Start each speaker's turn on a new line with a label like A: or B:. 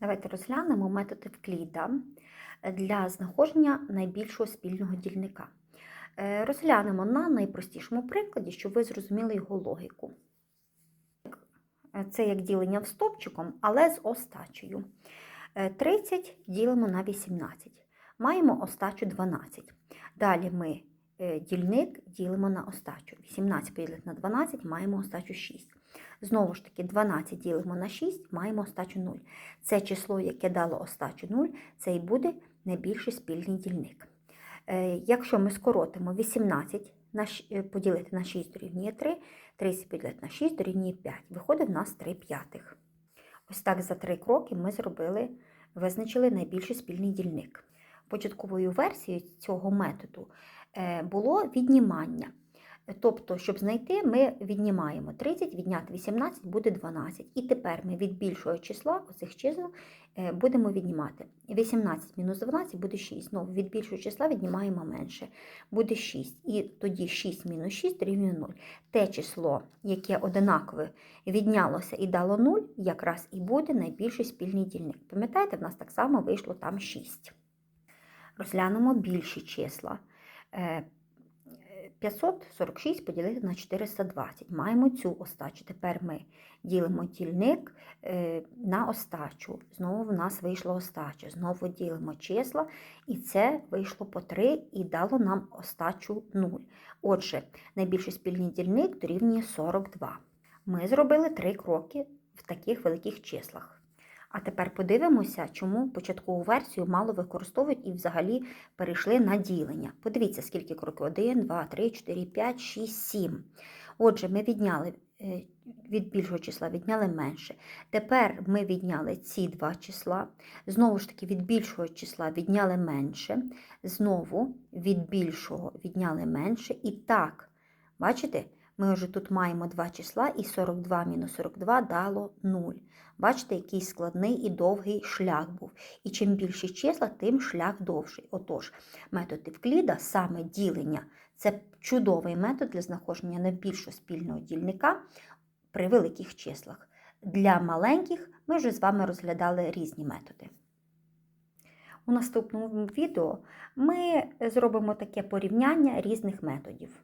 A: Давайте розглянемо метод Евкліда для знаходження найбільшого спільного дільника. Е, Розглянемо на найпростішому прикладі, щоб ви зрозуміли його логіку. Е, Це як ділення в стопчиком, але з остачею. Е, 30 ділимо на 18. Маємо остачу 12. Далі ми е, дільник ділимо на остачу. 18 поділити на 12 маємо остачу 6. Знову ж таки, 12 ділимо на 6, маємо остачу 0. Це число, яке дало остачу 0, це і буде найбільший спільний дільник. Е, Якщо ми скоротимо 18 на е, поділити на 6 дорівнює 3, 30 поділити на 6 дорівнює 5. Виходить в нас 3 п'ятих. Ось так за три кроки ми зробили, визначили найбільший спільний дільник. Початковою версією цього методу е, було віднімання. Тобто, щоб знайти, ми віднімаємо 30, відняти 18 буде 12. І тепер ми від більшого числа оцих чисел е, будемо віднімати. 18 мінус 12 буде 6. Знову від більшого числа віднімаємо менше. Буде 6. І тоді 6 мінус 6 дорівнює 0. Те число, яке одинакове віднялося і дало 0, якраз і буде найбільший спільний дільник. Пам'ятаєте, в нас так само вийшло там 6. Розглянемо більші числа. Е, 546 поділити на 420. Маємо цю остачу. Тепер ми ділимо дільник е, на остачу. Знову в нас вийшло остача. Знову ділимо числа, і це вийшло по 3 і дало нам остачу 0. Отже, найбільший спільний дільник дорівнює 42. Ми зробили три кроки в таких великих числах. А тепер подивимося, чому початкову версію мало використовують і взагалі перейшли на ділення. Подивіться, скільки кроків: 1, 2, 3, 4, 5, 6, 7. Отже, ми відняли е, від більшого числа відняли менше. Тепер ми відняли ці два числа. Знову ж таки, від більшого числа відняли менше. Знову від більшого відняли менше. І так, бачите? Ми вже тут маємо два числа, і 42 мінус 42 дало 0. Бачите, який складний і довгий шлях був. І чим більші числа, тим шлях довший. Отож, метод Евкліда, саме ділення, це чудовий метод для знаходження найбільшого спільного дільника при великих числах. Для маленьких ми вже з вами розглядали різні методи. У наступному відео ми зробимо таке порівняння різних методів.